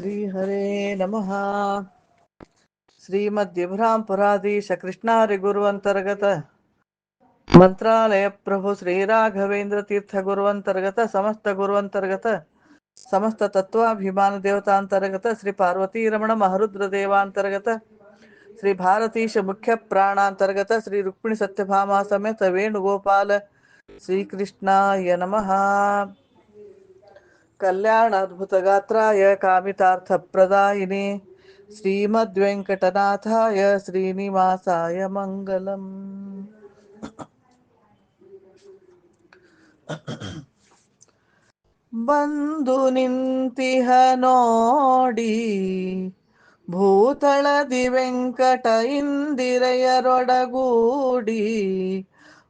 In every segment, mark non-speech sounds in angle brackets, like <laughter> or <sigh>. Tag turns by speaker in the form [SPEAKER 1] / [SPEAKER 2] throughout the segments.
[SPEAKER 1] श्रीहरे नमः। श्रीमद्विभ्राम्पुराधीशकृष्णारिगुरुवन्तर्गत मन्त्रालयप्रभु श्रीराघवेन्द्रतीर्थगुरुवन्तर्गत समस्तगुरुवन्तर्गत समस्ततत्त्वाभिमानदेवतान्तर्गत श्री रुक्मिणी सत्यभामा समेत वेणुगोपाल श्रीकृष्णाय नमः। ಸಮಸ್ತ ತತ್ವಾಭಿಮಾನ ದೇವತಾಂತರ್ಗತ ಶ್ರೀ ಪಾರ್ವತೀ ರಮಣ ಮಹರುದ್ರ ದೇವಾಂತರ್ಗತ ಶ್ರೀ ಭಾರತೀಶ ಮುಖ್ಯ ಪ್ರಾಣಾಂತರ್ಗತ ಶ್ರೀ ರುಕ್ಮಿಣಿ ಸತ್ಯಭಾಮಾ ಸಮೇತ ವೇಣುಗೋಪಾಲ ಶ್ರೀಕೃಷ್ಣಾಯ ನಮಃ ಕಲ್ಯಾಣಾದ್ಭುತ ಗಾತ್ರಾಯ ಕಾಮಿತಾರ್ಥ ಪ್ರದಾಯಿನಿ ಶ್ರೀಮದ್ವೆಂಕಟನಾಥಾಯ ಶ್ರೀನಿವಾಸಾಯ ಮಂಗಲಂ ಬಂದು ನಿಂತಿಹ ನೋಡಿ ಭೂತಳದಿ ವೆಂಕಟ ಇಂದಿರೆಯರೊಡಗೂಡಿ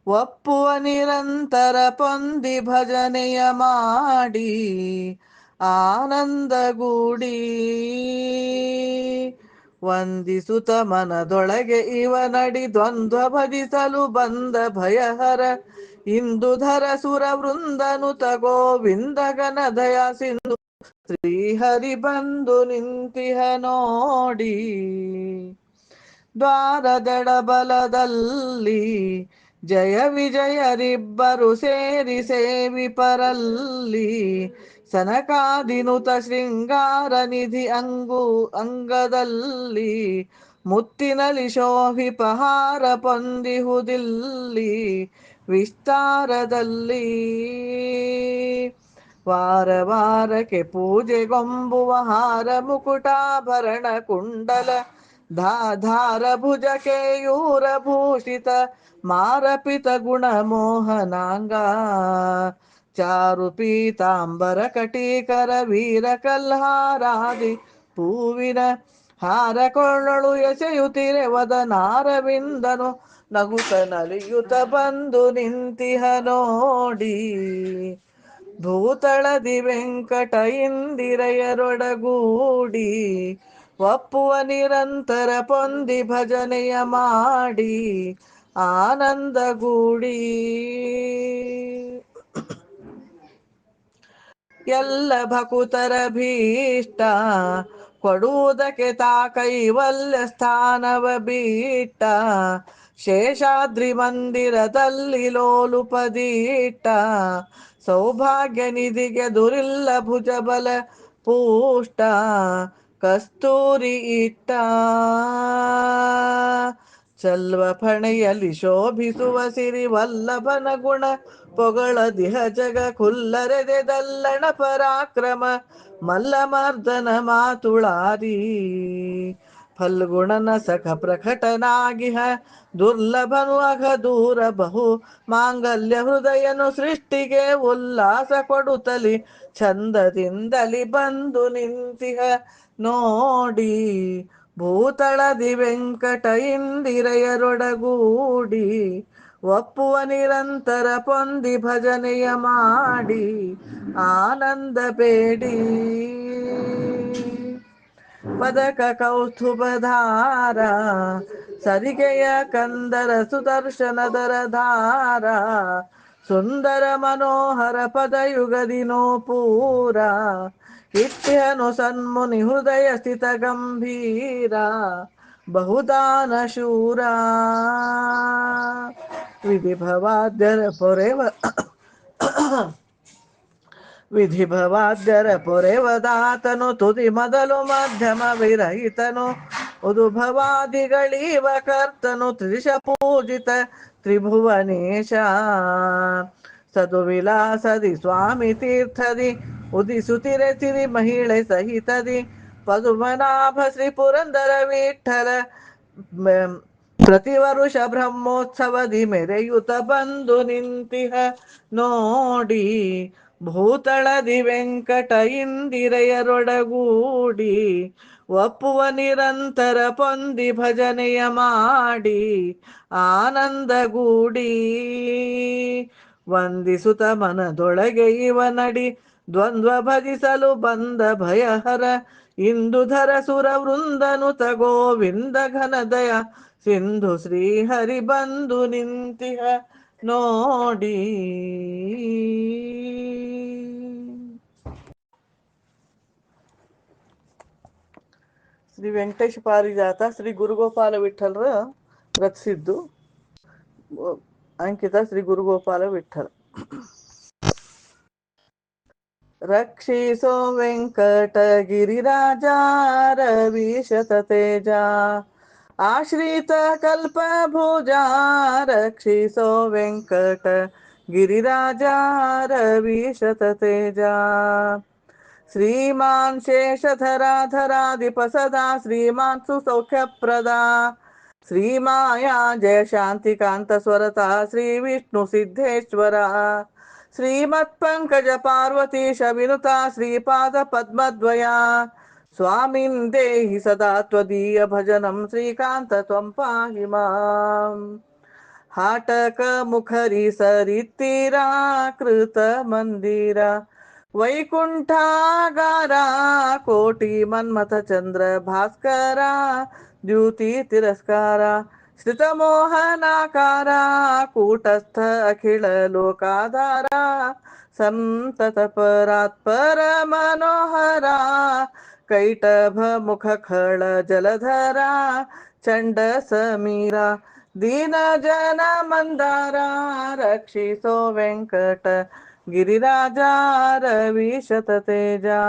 [SPEAKER 1] ಒಪ್ಪುವ ನಿರಂತರ ಪೊಂದಿ ಭಜನೆಯ ಮಾಡಿ ಆನಂದಗೂಡಿ ವಂದಿಸುತ ಮನದೊಳಗೆ ಇವ ನಡಿ ದ್ವಂದ್ವ ಭಜಿಸಲು ಬಂದ ಭಯಹರ. ಇಂದುಧರ ಸುರ ವೃಂದನುತ ಗೋವಿಂದ ದಯ ಸಿಂಧು. ಶ್ರೀಹರಿ ಬಂದು ನಿಂತಿಹ ನೋಡಿ. ದ್ವಾರದಡ ಬಲದಲ್ಲಿ ಜಯ ವಿಜಯರಿಬ್ಬರು ಸೇರಿ ಸೇವಿಪರಲ್ಲಿ ಸನಕಾದಿನುತ ಶೃಂಗಾರ ನಿಧಿ ಅಂಗು ಅಂಗದಲ್ಲಿ. ಮುತ್ತಿನಲಿ ಶೋಭಿಪಹಾರ ಪೊಂದಿಹುದಿಲ್ಲಿ. ವಿಸ್ತಾರದಲ್ಲಿ ವಾರ ವಾರಕ್ಕೆ ಪೂಜೆಗೊಂಬುವ ಹಾರ ಮುಕುಟಾಭರಣ ಕುಂಡಲ. ಧಾಧಾರ ಭುಜ ಕೇಯೂರ ಭೂಷಿತ ಮಾರಪಿತ ಗುಣ ಮೋಹನಾಂಗ ಚಾರು ಪೀತಾಂಬರ ಕಟೀಕರ ವೀರ ಕಲ್ಹಾರಾದಿ ಹೂವಿನ ಹಾರ ಕೊಳ್ಳಳು ಎಸೆಯುತ್ತಿರೆ ವದನಾರವಿಂದನು ನಗುತ ನಲಿಯುತ ಬಂದು ನಿಂತಿಹ ನೋಡಿ ಭೂತಳದಿ ವೆಂಕಟ ಇಂದಿರೆಯರೊಡಗೂಡಿ ಒಪ್ಪುವ ನಿರಂತರ ಪೊಂದಿ ಭಜನೆಯ ಮಾಡಿ ಆನಂದಗೂಡಿ ಎಲ್ಲ ಭಕುತರ ಭೀಷ್ಟ ಕೊಡುವುದಕ್ಕೆ ತಾ ಕೈವಲ್ಯ ಸ್ಥಾನವ ಬೀಟ್ಟ. ಶೇಷಾದ್ರಿ ಮಂದಿರದಲ್ಲಿ ಲೋಲುಪದೀಟ್ಟ ಸೌಭಾಗ್ಯ ನಿಧಿಗೆ ದುರಿಲ್ಲ ಭುಜಬಲ ಪೂಷ್ಟ. ಕಸ್ತೂರಿ ಇಟ್ಟ ಚಲ್ವ ಫಣೆಯಲ್ಲಿ ಶೋಭಿಸುವ ಸಿರಿ ವಲ್ಲಭನ ಗುಣ, ಪೊಗಳ ದಿಹ ಜಗ ಕುಲ್ಲರೆದೆ ದಲ್ಲಣ ಪರಾಕ್ರಮ, ಮಲ್ಲಮರ್ದನ ಮಾತುಳಾರಿ. ಫಲ್ಗುಣನ ಸಖ ಪ್ರಕಟನಾಗಿಹ, ದುರ್ಲಭನು ಅಘ ದೂರ ಬಹು ಮಾಂಗಲ್ಯ ಹೃದಯನು ಸೃಷ್ಟಿಗೆ ಉಲ್ಲಾಸ ಕೊಡುತ್ತಲಿ ಚಂದದಿಂದಲಿ ಬಂದು ನಿಂತಿಹ. ನೋಡಿ ಭೂತಳದಿ ವೆಂಕಟ ಇಂದಿರೆಯರೊಡಗೂಡಿ ಒಪ್ಪುವ ನಿರಂತರ ಪೊಂದಿ ಭಜನೆಯ ಮಾಡಿ ಆನಂದ ಬೇಡಿ ಪದಕ ಕೌಸ್ತುಭಧಾರ ಸರಿಗೆಯ ಕಂದರ ಸುದರ್ಶನದರ ಧಾರ ಸುಂದರ ಮನೋಹರ ಪದಯುಗದಿನೋ ಪೂರ इत्यनुसन्मुनिहृदयस्थितगम्भीरा बहुदानशूरा। विधिभवाद्यरपुरेव <coughs> विधिभवाद्यरपुरेव दातनु, तुदिमदलु, मध्यमविरहितनु, उदुभवादिगळीव कर्तनु त्रिश पूजित त्रिभुवनेशा। सदु विलासदि स्वामी तीर्थदि ಉದಿಸುತ್ತಿರೆ ಸಿರಿ ಮಹಿಳೆ ಸಹಿತದಿ. ಪದುಮನಾಭ ಶ್ರೀ ಪುರಂದರ ವಿಠಲ. ಪ್ರತಿ ವರುಷ ಬ್ರಹ್ಮೋತ್ಸವದಿ ಮೆರೆಯುತ ಬಂದು ನಿಂತಿಹ. ನೋಡಿ, ಭೂತಳದಿ ವೆಂಕಟ ಇಂದಿರೆಯರೊಡಗೂಡಿ. ಒಪ್ಪುವ ನಿರಂತರ ಪೊಂದಿ ಭಜನೆಯ ಮಾಡಿ. ಆನಂದಗೂಡಿ. ವಂದಿಸುತ ಮನದೊಳಗೆ ಇವ ನಡಿ. ದ್ವಂದ್ವ ಭಜಿಸಲು ಬಂದ ಭಯಹರ ಇಂದುಧರ ಸುರ ವೃಂದನು ತಗೋವಿಂದ ಘನದಯ ಸಿಂಧು ಶ್ರೀಹರಿ ಬಂದು ನಿಂತಿಹ ನೋಡಿ ಶ್ರೀ ವೆಂಕಟೇಶ ಪಾರಿಜಾತ ಶ್ರೀ ಗುರುಗೋಪಾಲ ವಿಠಲರ ರಚಿಸಿದ್ದು ಅಂಕಿತ ಶ್ರೀ ಗುರುಗೋಪಾಲ ವಿಠಲ रक्षिसो वेङ्कटगिरिराजा रविशततेजा। आश्रितकल्पभुजा रक्षिसो वेङ्कटगिरिराजा रविशततेजा। श्रीमान् शेषधराधराधिपसदा श्रीमान् सुसौख्यप्रदा। श्रीमाया विष्णु श्रीविष्णुसिद्धेश्वरा। श्रीमत्पङ्कजपार्वतीशविनुता श्रीपादपद्मद्वया। स्वामिन् देहि सदा त्वदीयभजनं श्रीकान्त त्वं पाहि माम्। हाटकमुखरिसरित्तिराकृतमन्दिरा वैकुण्ठागारा कोटिमन्मथचन्द्र भास्करा द्युतितिरस्कारा श्रितमोहनाकारा कूटस्थ अखिल लोकाधारा संततपरात् परमनोहरा कैटभमुख खळ जलधरा चण्ड समीरा दीनजन मन्दारा रक्षिसो वेङ्कट गिरिराजा तेजा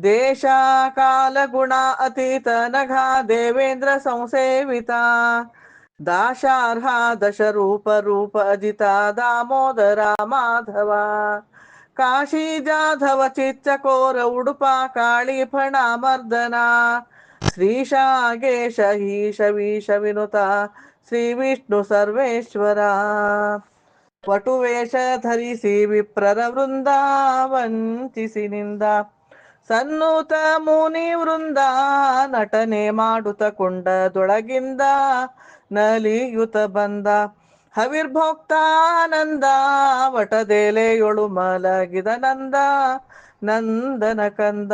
[SPEAKER 1] देशा कालगुणा अतीत नघा देवेंद्र संसेविता दाशार्हा दशरूप रूप अजिता दामोदरा माधवा काशी जाधव चिच्चकोर उडुपा काळीफणा मर्दना श्रीशा गेश हीश विष विनुता श्री विष्णु सर्वेश्वरा पटुवेश धरिसी विप्ररवृन्दावन्ति निन्दा ಸನ್ನೂತ ಮುನಿ ವೃಂದ ನಟನೆ ಮಾಡುತ್ತ ಕೊಂಡದೊಳಗಿಂದ ನಲಿಯುತ ಬಂದ. ಹವಿರ್ಭೋಕ್ತಾನಂದ ವಟದೇಲೆಯೊಳು ಮಲಗಿದ ನಂದ, ನಂದನ ಕಂದ.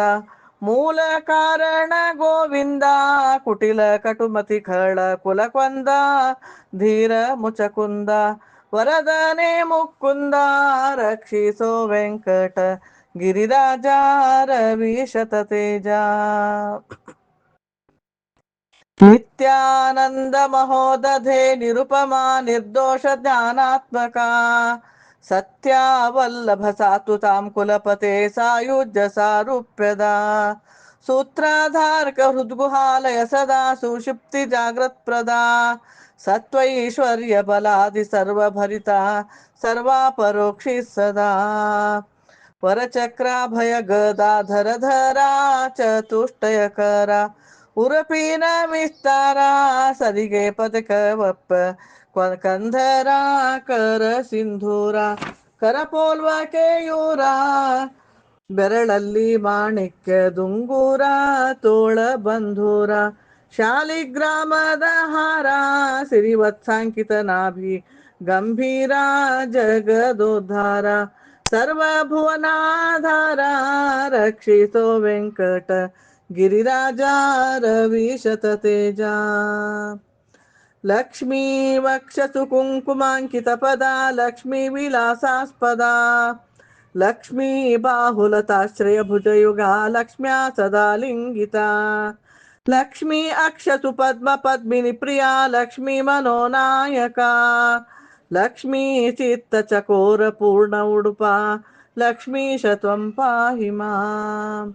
[SPEAKER 1] ಮೂಲ ಕಾರಣ ಗೋವಿಂದ, ಕುಟಿಲ ಕಟುಮತಿ ಖಳ ಕುಲಕೊಂದ ಧೀರ ಮುಚಕುಂದ. ವರದನೆ ಮುಕ್ಕುಂದ ರಕ್ಷಿಸೋ ವೆಂಕಟ गिरिराजा रविशततेजा नित्यानन्दमहोदधे निरुपमा निर्दोषज्ञानात्मका सत्यावल्लभ वल्लभसातु तां कुलपते सायुज्यसारूप्यदा सूत्राधार्कहृद्गुहालय सदा सुषिप्तिजाग्रत्प्रदा सत्त्वैश्वर्यबलादि सर्वभरिता, सर्वापरोक्षी सदा। ವರಚಕ್ರಾಭಯ ಗದಾಧರ ಧರ, ಚತುಷ್ಟಯಕರ, ಉರಪಿನ ವಿಸ್ತಾರ ಸರಿಗೆ ಪದಕ ವಪ್ಪ, ಕ- ಕಂಧರ, ಕರ ಸಿಂಧೂರ, ಕರಪೋಲ್ವ ಕೇಯೂರ, ಬೆರಳಲ್ಲಿ ಮಾಣಿಕ್ಯ ದುಂಗೂರ, ತೋಳ ಬಂಧೂರ, ಶಾಲಿಗ್ರಾಮದ ಹಾರ, ಸಿರಿವತ್ಸಾಂಕಿತ ನಾಭಿ, ಗಂಭೀರ ಜಗದೋದ್ಧಾರ सर्वभुवनाधारा रक्षितो वेङ्कट गिरिराजा रविशततेजा लक्ष्मीवक्षसु कुङ्कुमाङ्कितपदा लक्ष्मीविलासास्पदा, लक्ष्मीबाहुलताश्रयभुजयुगा लक्ष्म्या सदा लिङ्गिता लक्ष्मी अक्षसु पद्मपद्मिनी प्रिया लक्ष्मी मनोनायका लक्ष्मीचित्तचकोरपूर्णौडुपा लक्ष्मीश त्वं पाहि माम्।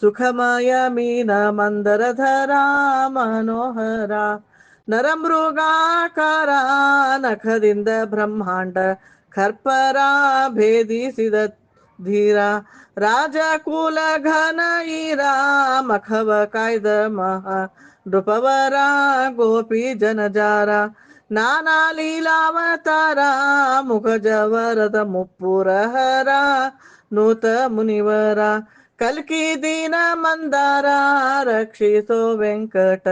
[SPEAKER 1] सुखमयमीनमन्दरधरा मनोहरा, नरमृगाकारा, नखदिन्द ब्रह्माण्ड, खर्परा भेदिसिद धीरा राजकुलघन ईरा, मखव कायदमः नृपवरा, गोपी जनजारा నానాలీలావతారా ముఖజవరద ముప్పురహరా నూత మునివర కల్కి దీన మందారా రక్షితో వెంకట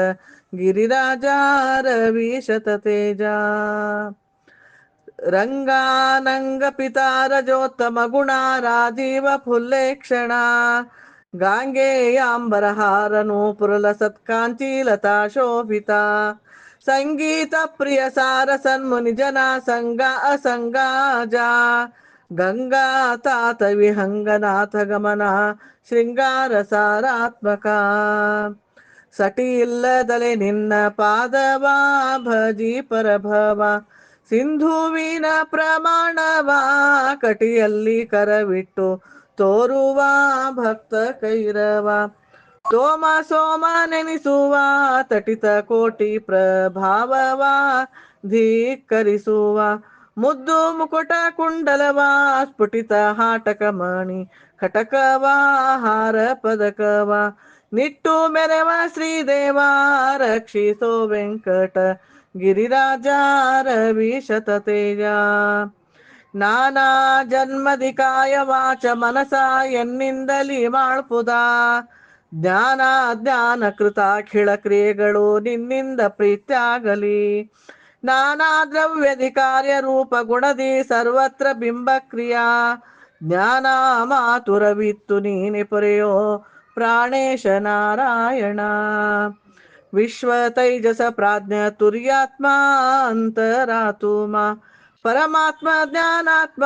[SPEAKER 1] గిరిరాజా రవి శతతేజ రంగానంగ పితారజోత్తమ గుణా రాజీవ ఫుల్లేక్షణ గాంగేయాంబరహార నూపురుల సత్కాంచీలతా శోభిత ಸಂಗೀತ ಪ್ರಿಯ ಸಾರ ಸನ್ಮುನಿ ಜನ ಸಂಗ ಅಸಂಗಾಜ. ಗಂಗಾ ತಾತ ವಿಹಂಗನಾಥ ಗಮನ, ಶೃಂಗಾರ ಸಾರಾತ್ಮಕ. ಸಟಿ ಇಲ್ಲದಲೆ ನಿನ್ನ ಪಾದವ, ಭಜಿ ಪರಭವ. ಸಿಂಧುವಿನ ಪ್ರಮಾಣವ, ಕಟಿಯಲ್ಲಿ ಕರವಿಟ್ಟು ತೋರುವ ಭಕ್ತ ಕೈರವ. ಸೋಮ ಸೋಮ ನೆನೆಸುವ ತಟಿತ ಕೋಟಿ ಪ್ರಭಾವವ ಧೀಕರಿಸುವ ಮುದ್ದು ಮುಕುಟ ಕುಂಡಲವ, ಸ್ಫುಟಿತ ಹಾಟಕ ಮಣಿ ಕಟಕವ, ಹಾರ ಪದಕವ, ನಿಟ್ಟು ಮೆರವ ಶ್ರೀದೇವ, ರಕ್ಷಿಸೋ ವೆಂಕಟ ಗಿರಿರಾಜ ರವಿ ಶತತೇಜ ನಾನಾ ಜನ್ಮದಿ ಕಾಯ ವಾಚ ಮನಸ ಎನ್ನಿಂದಲಿ ಮಾಡ್ಪುದ ಜ್ಞಾನ ಜ್ಞಾನ ಕೃತ ಅಖಿಳ ಕ್ರಿಯೆಗಳು ನಿನ್ನಿಂದ ಪ್ರೀತ್ಯಾಗಲಿ. ನಾನಾ ದ್ರವ್ಯದಿ ಕಾರ್ಯ ರೂಪ ಗುಣದಿ ಸರ್ವತ್ರ ಬಿಂಬ ಕ್ರಿಯಾ ಜ್ಞಾನ ಮಾತುರವಿತ್ತು ನೀನೆ ಪೊರೆಯೋ ಪ್ರಾಣೇಶ ನಾರಾಯಣ. ವಿಶ್ವ ತೈಜಸ ಪ್ರಾಜ್ಞ ತುರ್ಯಾತ್ಮ ಅಂತರಾತುಮ. ಪರಮಾತ್ಮ ಜ್ಞಾನಾತ್ಮ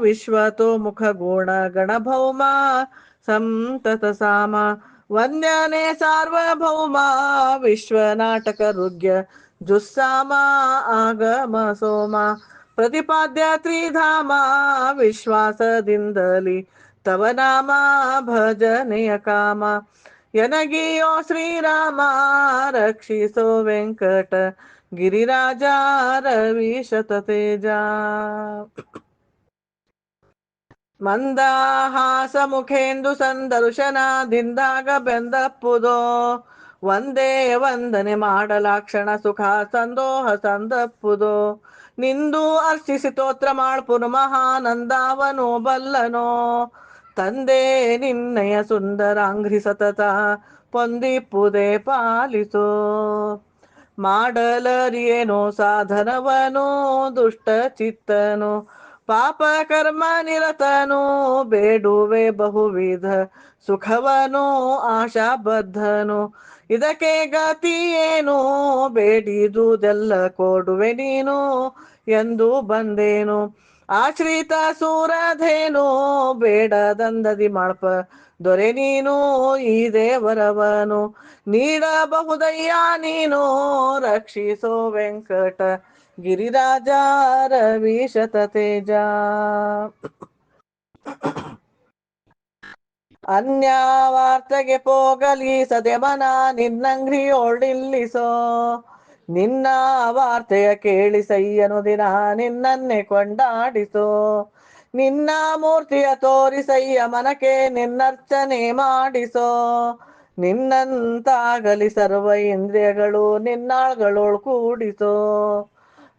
[SPEAKER 1] ವಿಶ್ವತೋ ಮುಖ ಗುಣ ಗಣಭೌಮ ಸಂತತ ಸಾಮ वन्द्याने सार्वभौमा, विश्वनाटकरुग्य, जुस्सामा, आगम सोमा प्रतिपाद्य त्रिधामा विश्वासदिन्दलि, तव नामा, भजनय कामा, यनगीयो श्रीरामा, रक्षिसो वेङ्कट, गिरिराजा, रविशततेजा। ಮಂದಹಾಸ ಮುಖೇಂದು ಸಂದರ್ಶನದಿಂದಾಗ ಬೆಂದಪ್ಪುದೋ ಒಂದೇ ವಂದನೆ ಮಾಡಲಾಕ್ಷಣ ಸುಖ ಸಂದೋಹ ಸಂದಪ್ಪುದು? ನಿಂದು ಅರ್ಚಿಸಿ ತೋತ್ರ ಮಾಡ್ಪುನು ಮಹಾನಂದಾವನು ಬಲ್ಲನೋ? ತಂದೆ ನಿನ್ನಯ ಸುಂದರಾಂಘ್ರಿ ಸತತ ಪೊಂದಿಪ್ಪುದೇ ಪಾಲಿಸು? ಮಾಡಲರಿಯೇನೋ ಸಾಧನವನು ದುಷ್ಟ ಚಿತ್ತನು ಪಾಪ ಕರ್ಮ ನಿರತನು, ಬೇಡುವೆ ಬಹುವಿಧ ಸುಖವನು, ಆಶಾಬದ್ಧನು. ಇದಕ್ಕೆ ಗತಿ ಏನು? ಬೇಡಿದುದೆಲ್ಲ ಕೊಡುವೆ ನೀನು ಎಂದು ಬಂದೇನು. ಆಶ್ರಿತ ಸೂರಧೇನು ಬೇಡದಂದದಿ ಮಾಡ್ಪ ದೊರೆ ನೀನು, ಈ ದೇವರವನು. ನೀಡಬಹುದಯ್ಯ ನೀನು, ರಕ್ಷಿಸೋ ವೆಂಕಟ ಗಿರಿರಾಜ ರವಿ ಅನ್ಯ ವಾರ್ತೆಗೆ ಪೋಗಲಿ ಸದೆ ಮನ ನಿನ್ನಂಗ್ರಿಯೋಳಿಲ್ಲಿಸೋ. ನಿನ್ನ ವಾರ್ತೆಯ ಕೇಳಿ ಸೈಯನು ದಿನ, ನಿನ್ನನ್ನೇ ಕೊಂಡಾಡಿಸೋ. ನಿನ್ನ ಮೂರ್ತಿಯ ತೋರಿಸಯ್ಯ ಮನಕ್ಕೆ ನಿನ್ನರ್ಚನೆ ಮಾಡಿಸೋ. ನಿನ್ನಂತಾಗಲಿ ಸರ್ವ ಇಂದ್ರಿಯಗಳು, ನಿನ್ನಾಳ್ಗಳೋಳ್ ಕೂಡಿಸೋ.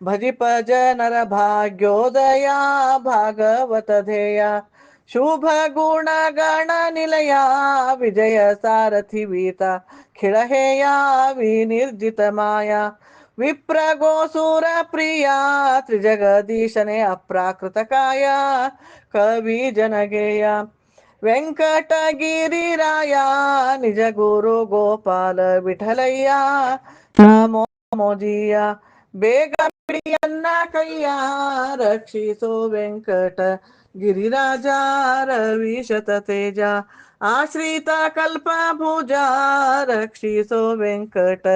[SPEAKER 1] भजिपज नरभाग्योदया भागवतधेया शुभगुणगणनिलया विजयसारथिवीता खिळहेया विनिर्जितमाया विप्रगोसूरप्रिया त्रिजगदीशने अप्राकृतकाया कविजनगेया वेङ्कटगिरिराया निजगुरुगोपालविठलय्या नमो हम्म। मोजिया। बेगम ಬಿಡಿಯನ್ನ ಕೈಯ ರಕ್ಷಿಸೋ ವೆಂಕಟ ಗಿರಿರಾಜ ರವಿ ಶತತೇಜ ಆಶ್ರಿತ ಕಲ್ಪ ಭುಜ ರಕ್ಷಿಸೋ ವೆಂಕಟ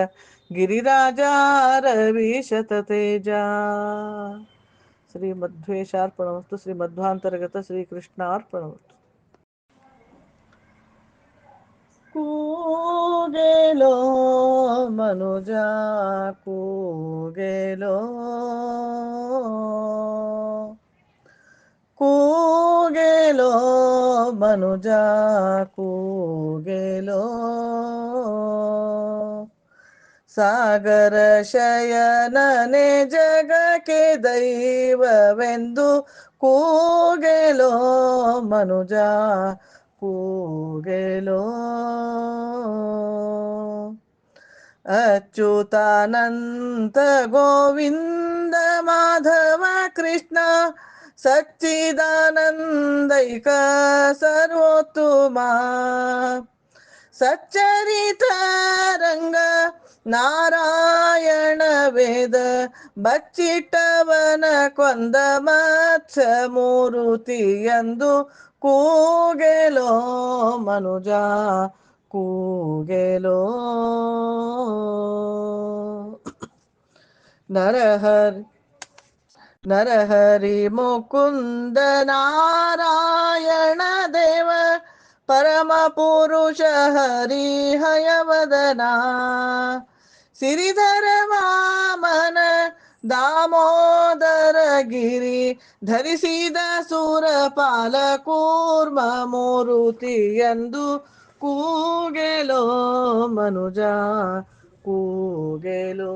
[SPEAKER 1] ಗಿರಿರಾಜ ರವಿ ಶತತೇಜ ಶ್ರೀ ಮಧ್ವೇಶಾರ್ಪಣವಸ್ತು ಶ್ರೀ ಮಧ್ವಾಂತರ್ಗತ ಶ್ರೀ ಕೂಗೆಲೋ ಮನುಜ ಕೂಗೆಲೋ. ಕೂಗೆಲೋ ಮನುಜ ಕೂಗೆಲೋ. ಸಾಗರ ಶಯನನೆ ಜಗಕ್ಕೆ ದೈವವೆಂದು ಕೂಗೆಲೋ ಮನುಜ పూగెలో. అచ్యుతానంత గోవింద మాధవ కృష్ణ సచ్చిదానందైక సర్వోత్తమా సచ్చరిత రంగ ನಾರಾಯಣ ವೇದ ಬಚ್ಚಿಟ್ಟವನ ಕೊಂದ ಮತ್ಸ ಮೂರುತಿ ಎಂದು ಕೂಗೆಲೋ ಮನುಜ, ಕೂಗೆಲೋ. ನರಹರಿ ನರಹರಿ ಮುಕುಂದ ನಾರಾಯಣ ದೇವ, ಪರಮ ಪುರುಷ ಹರಿ ಹಯವದನ. ಸಿರಿಧರ ವಾಮನ ದಾಮೋದರ ಗಿರಿ ಧರಿಸಿದ ಸುರಪಾಲ ಕೂರ್ಮ ಮೂರುತಿ ಎಂದು ಕೂಗೆಲೋ ಮನುಜ ಕೂಗೆಲೋ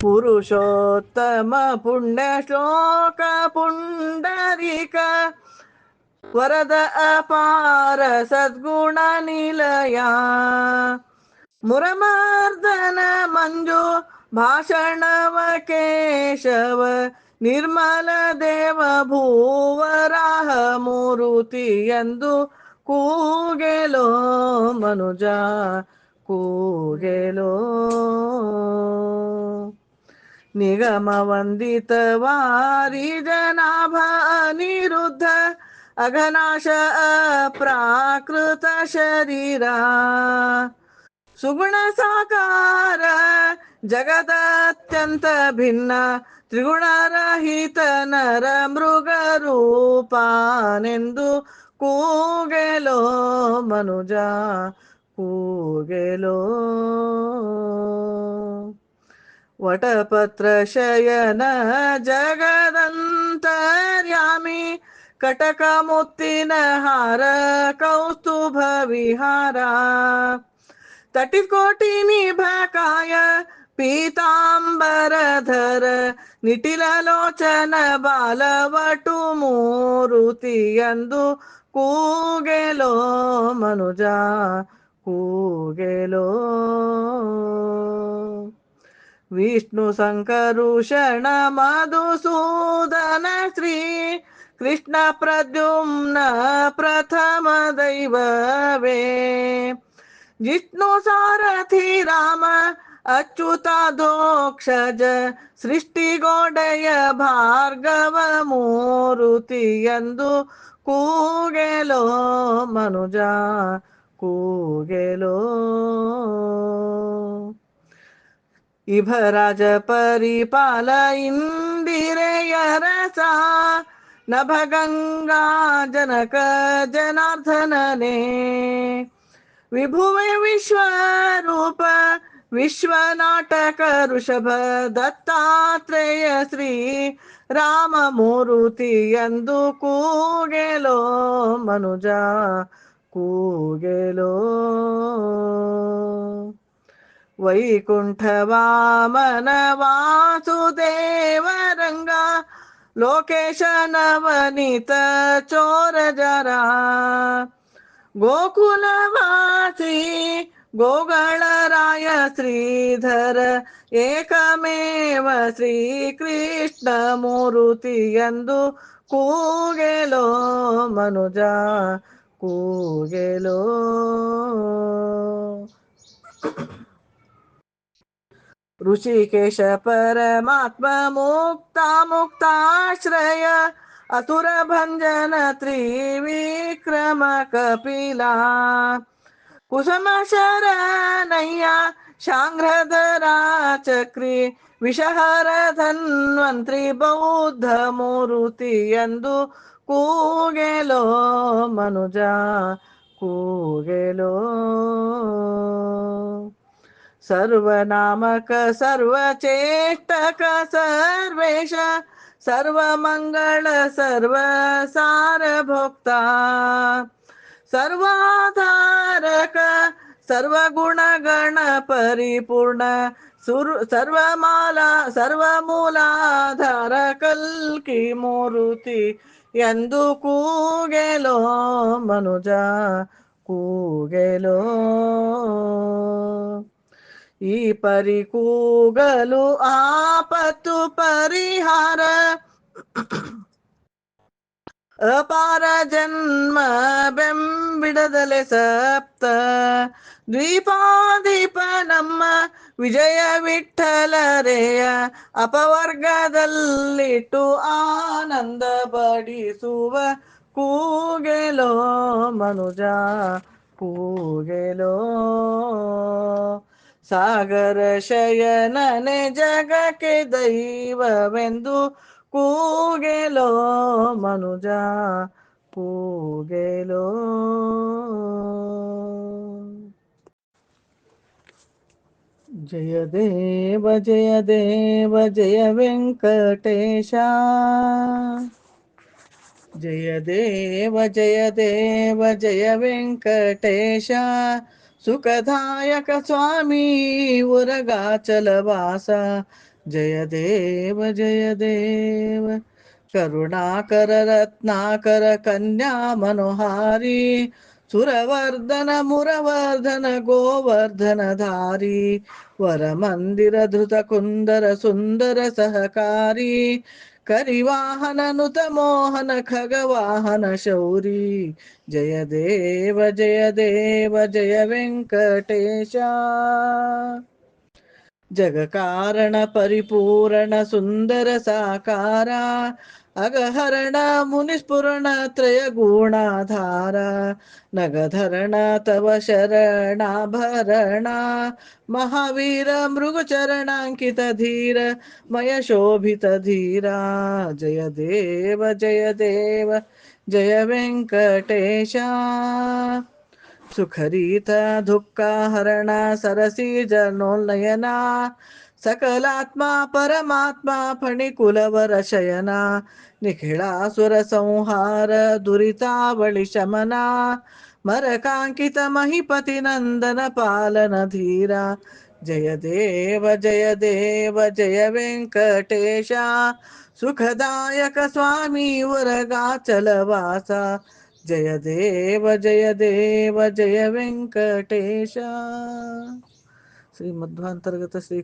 [SPEAKER 1] ಪುರುಷೋತ್ತಮ ಪುಣ್ಯ ಶ್ಲೋಕ ಪುಂಡರಿಕ ವರದ ಅಪಾರ ಸದ್ಗುಣ ನಿಲಯ. ಮುರಮಾರ್ದನ ಮಂಜು ಭಾಷಣವ ಕೇಶವ ನಿರ್ಮಲ ದೇವ ಭೂವರಾಹ ಮೂರುತಿ ಎಂದು ಕೂಗೆಲೋ ಮನುಜ, ಕೂಗೆಲೋ. ನಿಗಮ ವಂದಿತ ವಾರಿ ಜನಾಭ ಅನಿರುದ್ಧ ಅಘನಾಶ ಪ್ರಾಕೃತ ಶರೀರ ಸುಗುಣ ಸಾಕಾರ ಜಗದತ್ಯಂತ ಭಿನ್ನ ತ್ರಿಗುಣರಹಿತ ನರ ಮೃಗ ರೂಪಾನೆಂದು ಕೂಗೆಲೋ ಮನುಜ ಕೂಗೆಲೋ ವಟಪತ್ರ ಶಯನ ಜಗದಂತರ್ಯಾಮಿ ಕಟಕ ಮುತ್ತಿನ ಹಾರ ಕೌಸ್ತುಭ ವಿಹಾರ ತಟಿಕೋಟಿ ನಿಭಕಾಯ ಪೀತಾಂಬರಧರ ನಿಟಿಲಲೋಚನ ಬಾಲವಟು ಮೂರುತಿ ಎಂದು ಕೂಗೆಲೋ ಮನುಜ ಕೂಗೆಲೋ ವಿಷ್ಣು ಸಂಕರುಷಣ ಮಧುಸೂದನ ಶ್ರೀ ಕೃಷ್ಣ ಪ್ರದ್ಯುಮ್ನ ಪ್ರಥಮ ದೈವವೇ ಜಿಷ್ಣು ಸಾರಥಿ ರಾಮ ಅಚ್ಯುತಾಧೋಕ್ಷಜ ಸೃಷ್ಟಿಗೋಡೆಯ ಭಾರ್ಗವ ಮೂರುತಿ ಎಂದು ಕೂಗೆಲೋ ಮನುಜ ಕೂಗೆಲೋ ಇಭರಾಜ ಪರಿಪಾಲ ಇಂದಿರೆಯ ರಸ ನಭಗಂಗಾ ಜನಕ ಜನಾರ್ದನನೇ ವಿಭುವೆ ವಿಶ್ವರೂಪ ವಿಶ್ವನಾಟಕ ಋಷಭ ದತ್ತಾತ್ರೇಯ ಶ್ರೀ ರಾಮ ಮೂರುತಿ ಎಂದು ಕೂಗೆಲೋ ಮನುಜ ಕೂಗೆಲೋ ವೈಕುಂಠ ವಾಮನ ವಾಸುದೇವರಂಗ ಲೋಕೇಶ ನವನಿತ ಚೋರ ಜರ. ಗೋಕುಲವಾಸಿ ಗೋಗಳರಾಯ ಶ್ರೀಧರ ಏಕಮೇವ ಶ್ರೀಕೃಷ್ಣ ಮೂರುತಿ ಎಂದು ಕೂಗೆಲೋ ಮನುಜ ಕೂಗೆಲೋ. ಋಷಿಕೇಶ ಪರಮಾತ್ಮ ಮುಕ್ತ ಮುಕ್ತಾಶ್ರಯ ಅಸುರ ಭಂಜನ ತ್ರಿವಿಕ್ರಮ ಕಪಿಲ ಕುಸುಮ ಶರಣಯ್ಯ ಶಾಂಘ್ರಧರ ಚಕ್ರಿ ವಿಷಹರ ಧನ್ವಂತ್ರಿ ಬೌದ್ಧ ಮೂರುತಿ ಎಂದು ಕೂಗೆಲೋ ಮನುಜ ಕೂಗೆಲೋ సర్వనామక సర్వచేష్టక సర్వేష సర్వమంగళ సర్వసారభోక్త సర్వాధారక సర్వగుణగణ పరిపూర్ణ సురు సర్వమాల సర్వమూలాధార కల్కి మూరుతి ఎందు కూగెలో మనుజ కూగెలో ಈ ಪರಿ ಕೂಗಲು ಆಪತ್ತು ಪರಿಹಾರ. ಅಪಾರ ಜನ್ಮ ಬೆಂಬಿಡದಲೆ ಸಪ್ತ. ದ್ವೀಪಾದೀಪ ನಮ್ಮ ವಿಜಯ ವಿಠಲರೆಯ ಅಪವರ್ಗದಲ್ಲಿಟ್ಟು ಆನಂದ ಪಡಿಸುವ ಕೂಗೆಲೋ ಮನುಜ, ಕೂಗೆಲೋ. ಸಾಗರ ಶಯನನೆ ಜಗಕ್ಕೆ ದೈವವೆಂದು ಕೂಗೆಲೋ ಮನುಜ ಕೂಗೆಲೋ ಜಯ ದೇವ ಜಯ ದೇವ ಜಯ ವೆಂಕಟೇಶ ಜಯ ದೇವ ಜಯ ದೇವ ಜಯ ವೆಂಕಟೇಶ ಸುಖದಾಯಕ ಸ್ವಾಮಿ ಉರಗಾಚಲವಾಸ ಜಯ ದೇವ ಜಯ ದೇವ ಕರುಣಾಕರ ರತ್ನಾಕರ ಕನ್ಯಾ ಮನೋಹಾರಿ ಸುರವರ್ಧನ ಮುರವರ್ಧನ ಗೋವರ್ಧನ ಧಾರಿ ವರ ಮಂದಿರ ಧೃತ ಕುಂದರ ಸುಂದರ ಸಹಕಾರಿ కరివాహననుతమోహన ఖగవాహన శౌరీ. జయ దేవ జయ దేవ జయ వెంకటేశ. జగకారణ పరిపూరణ సుందర సాకారా. अगहरण मुनिस्फुरण त्रय गुणाधार नगधरण, तव शरण भरण महावीर मृगचरणाङ्कित धीर मय शोभित धीरा जय देव जय देव, जय वेङ्कटेश। सुखरीत हरण सरसी जनोन्नयना सकलात्मा, परमात्मा फणिकुलवरशयना निखिलासुरसंहार दुरितावलिशमना मरकाङ्कितमहिपतिनन्दनपालनधीरा जय देव जय देव, जय वेङ्कटेश सुखदायक स्वामी वरगाचलवास जय देव जय देव, जय वेङ्कटेश श्री मध्वांतर्गत श्री